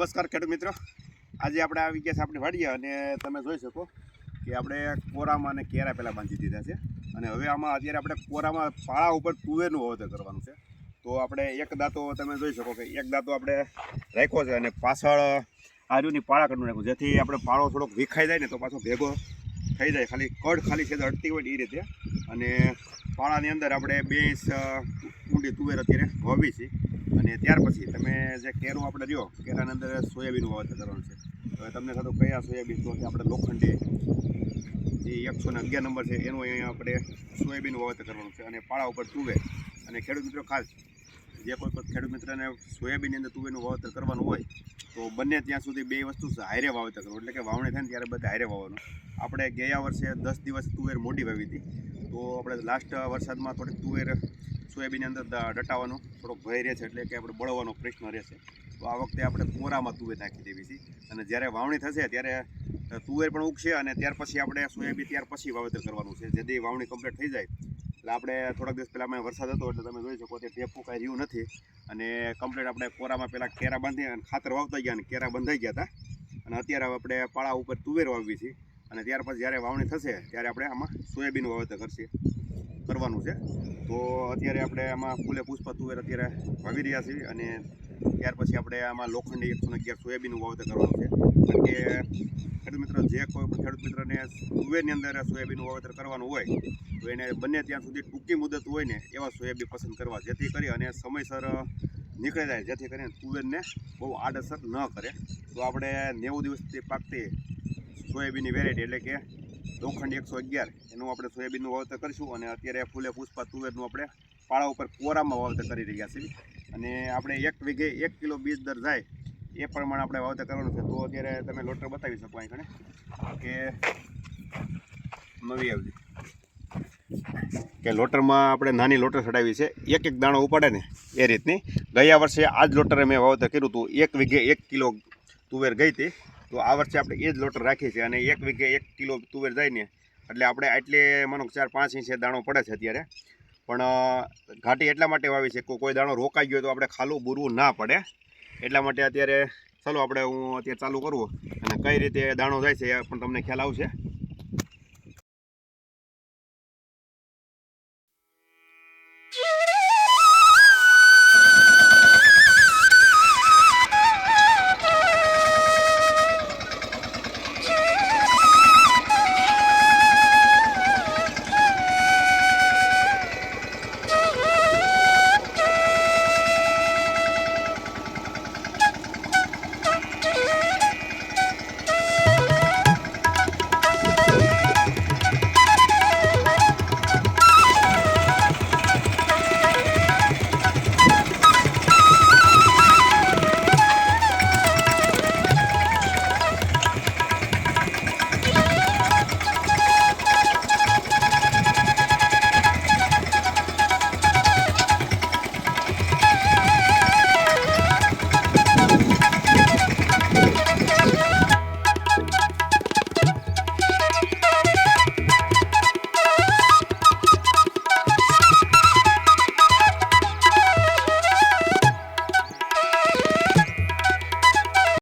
નમસ્કાર ખેડૂત મિત્રો. આજે આપણે આવી ગયા છે આપણી વાડીએ અને તમે જોઈ શકો કે આપણે કોરામાં અને કેરા પહેલાં બાંધી દીધા છે. અને હવે આમાં અત્યારે આપણે કોરામાં પાળા ઉપર તુવેરનું વાવેતર કરવાનું છે. તો આપણે એક દાંતો તમે જોઈ શકો કે એક દાંતો આપણે રાખ્યો છે અને પાછળ આર્યુની પાળા કરી રાખ્યું જેથી આપણે પાળો થોડોક વિખાઈ જાય ને તો પાછો ભેગો થઈ જાય. ખાલી કડ ખાલી છે અડતી હોય એ રીતે. અને પાળાની અંદર આપણે બે ઊંડી તુવેર અત્યારે વાવી છે. અને ત્યાર પછી તમે જે કેરો આપણે રહ્યો કેરાની અંદર સોયાબીનનું વાવેતર કરવાનું છે. હવે તમને થતું કયા સોયાબીન? તો આપણે લોખંડી જે એકસો ને અગિયાર નંબર છે, એનું અહીંયા આપણે સોયાબીનનું વાવેતર કરવાનું છે. અને પાળા ઉપર તુવેર. અને ખેડૂત મિત્રો, ખાસ જે કોઈ ખેડૂત મિત્રને સોયાબીનની અંદર તુવેરનું વાવેતર કરવાનું હોય તો બંને ત્યાં સુધી બે વસ્તુ હારે વાવેતર કરવું એટલે કે વાવણી થાય ને ત્યારે બધા હારે વાવવાનું. આપણે ગયા વર્ષે દસ દિવસ તુવેર મોડી વાવી હતી. તો આપણે લાસ્ટ વરસાદમાં થોડીક તુવેર સોયાબીનની અંદર ડટાવાનો. થોડોક ભય રહે છે એટલે કે આપણે બળવાનો પ્રશ્ન રહેશે તો આ વખતે આપણે કોરામાં તુવેર નાખી દેવી છે. અને જ્યારે વાવણી થશે ત્યારે તુવેર પણ ઉગશે અને ત્યાર પછી આપણે સોયાબીન ત્યાર પછી વાવેતર કરવાનું છે. જેથી વાવણી કમ્પ્લીટ થઈ જાય એટલે આપણે થોડાક દિવસ પહેલાં અમે વરસાદ હતો એટલે તમે જોઈ શકો તે ટેપું કાંઈ રહ્યું નથી. અને કમ્પ્લીટ આપણે કોરામાં પહેલાં કેરા બાંધી અને ખાતર વાવતા ગયા અને કેરા બંધાઈ ગયા હતા. અને અત્યારે આપણે પાળા ઉપર તુવેર વાવવી છે અને ત્યાર પછી જ્યારે વાવણી થશે ત્યારે આપણે આમાં સોયાબીન વાવેતર કરશે, કરવાનું છે. તો અત્યારે આપણે આમાં ફૂલે પુષ્પ તુવેર અત્યારે વાવી રહ્યા છીએ અને ત્યાર પછી આપણે આમાં લોખંડી એકસો અગિયાર સોયાબીનનું વાવેતર કરવાનું છે. કારણ કે ખેડૂત મિત્રો જે કોઈ પણ મિત્રને તુવેરની અંદર સોયાબીનનું વાવેતર કરવાનું હોય, તો એને બંને ત્યાં સુધી ટૂંકી મુદત હોય ને એવા સોયાબીન પસંદ કરવા. જેથી કરી અને સમયસર નીકળી જાય. જેથી કરીને તુવેરને બહુ આડઅસર ન કરે. તો આપણે નેવું દિવસથી પાકતી સોયાબીનની વેરાયટી એટલે કે લોખંડ એકસો અગિયાર, એનું આપણે સોયાબીનનું વાવેતર કરીશું અને અત્યારે ફૂલે પુષ્પા તુવેરનું આપણે પાળા ઉપર કોરામાં વાવેતર કરી રહ્યા છીએ. અને આપણે એક વીઘે એક કિલો બીજ દર જાય એ પ્રમાણે આપણે વાવતર કરવાનું છે. તો અત્યારે તમે લોટર બતાવી શકો અહીં કે નવી આવી કે લોટરમાં આપણે નાની લોટર ચડાવી છે. એક એક દાણો ઉપાડે ને એ રીતની. ગયા વર્ષે આ જ લોટરે મેં વાવતર કર્યું હતું. એક વીઘે એક કિલો તુવેર ગઈ હતી. તો આ વર્ષે આપણે એ જ લોટર રાખી છે અને એક વીઘે એક કિલો તુવેર જાય ને, એટલે આપણે આટલે માનો ચાર પાંચ ઇંચે દાણો પડે છે અત્યારે. પણ ઘાટી એટલા માટે વાવી છે કોઈ દાણો રોકાઈ ગયો તો આપણે ખાલું બુરવું ના પડે. એટલા માટે અત્યારે ચાલો આપણે હું અત્યારે ચાલુ કરું અને કઈ રીતે દાણો જાય છે એ પણ તમને ખ્યાલ આવશે.